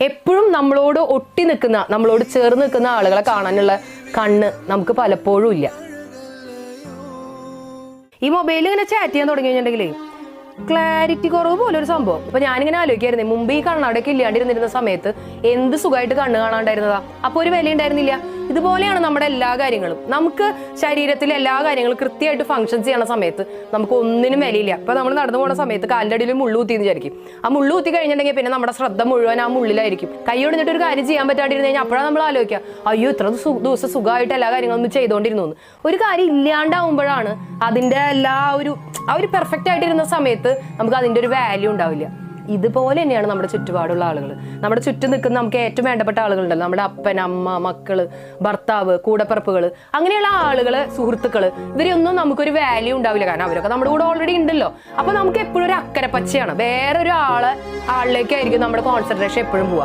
എപ്പോഴും നമ്മളോട് ഒട്ടി നിൽക്കുന്ന നമ്മളോട് ചേർന്ന് നിൽക്കുന്ന ആളുകളെ കാണാനുള്ള കണ്ണ് നമുക്ക് പലപ്പോഴും ഇല്ല. ഈ മൊബൈലിൽ ഇങ്ങനെ ചാറ്റ് ചെയ്യാൻ തുടങ്ങി ക്ലാരിറ്റി കുറവ് പോലെ ഒരു സംഭവം. ഇപ്പൊ ഞാനിങ്ങനെ ആലോചിക്കായിരുന്നേ മുമ്പ് ഈ കണ്ണടയൊക്കെ ഇല്ലാണ്ടിരുന്നിരുന്ന സമയത്ത് എന്ത് സുഖമായിട്ട് കണ്ണ് കാണാണ്ടായിരുന്നതാ? അപ്പൊ ഒരു വില ഉണ്ടായിരുന്നില്ല ഇതുപോലെയാണ് നമ്മുടെ എല്ലാ കാര്യങ്ങളും. നമുക്ക് ശരീരത്തിലെ എല്ലാ കാര്യങ്ങളും കൃത്യമായിട്ട് ഫംഗ്ഷൻ ചെയ്യണ സമയത്ത് നമുക്ക് ഒന്നിനും വിലയില്ല. ഇപ്പൊ നമ്മൾ നടന്നു പോകുന്ന സമയത്ത് കാലിന്റെ അടിയിൽ മുള്ളു എന്ന് വിചാരിക്കും. ആ മുള്ളു കുത്തി കഴിഞ്ഞിട്ടുണ്ടെങ്കിൽ പിന്നെ നമ്മുടെ ശ്രദ്ധ മുഴുവൻ ആ മുള്ളിലായിരിക്കും. കൈ ഒടിഞ്ഞിട്ട് ഒരു കാര്യം ചെയ്യാൻ പറ്റാണ്ടിരുന്ന് കഴിഞ്ഞാൽ അപ്പോഴാണ് നമ്മൾ ആലോചിക്കുക അയ്യോ ഇത്ര ദിവസം സുഖമായിട്ട് എല്ലാ കാര്യങ്ങളും ഒന്ന് ചെയ്തുകൊണ്ടിരുന്നു ഒരു കാര്യം ഇല്ലാണ്ടാവുമ്പോഴാണ് അതിന്റെ എല്ലാ ഒരു ആ ഒരു പെർഫെക്റ്റ് ആയിട്ടിരുന്ന സമയത്ത് നമുക്ക് അതിന്റെ ഒരു വാല്യൂ ഉണ്ടാവില്ല. ഇതുപോലെ തന്നെയാണ് നമ്മുടെ ചുറ്റുപാടുള്ള ആളുകൾ. നമ്മുടെ ചുറ്റും നിൽക്കുന്ന നമുക്ക് ഏറ്റവും വേണ്ടപ്പെട്ട ആളുകളുണ്ടല്ലോ. നമ്മുടെ അപ്പൻ അമ്മ മക്കൾ ഭർത്താവ് കൂടപ്പറപ്പുകൾ അങ്ങനെയുള്ള ആളുകൾ സുഹൃത്തുക്കൾ ഇവരൊന്നും നമുക്കൊരു വാല്യൂ ഉണ്ടാവില്ല. കാരണം അവരൊക്കെ നമ്മുടെ കൂടെ ഓൾറെഡി ഉണ്ടല്ലോ. അപ്പൊ നമുക്ക് എപ്പോഴും ഒരു അക്കരപ്പച്ചയാണ്. വേറൊരു ആൾ ആളിലേക്കായിരിക്കും നമ്മുടെ കോൺസെൻട്രേഷൻ എപ്പോഴും പോവുക.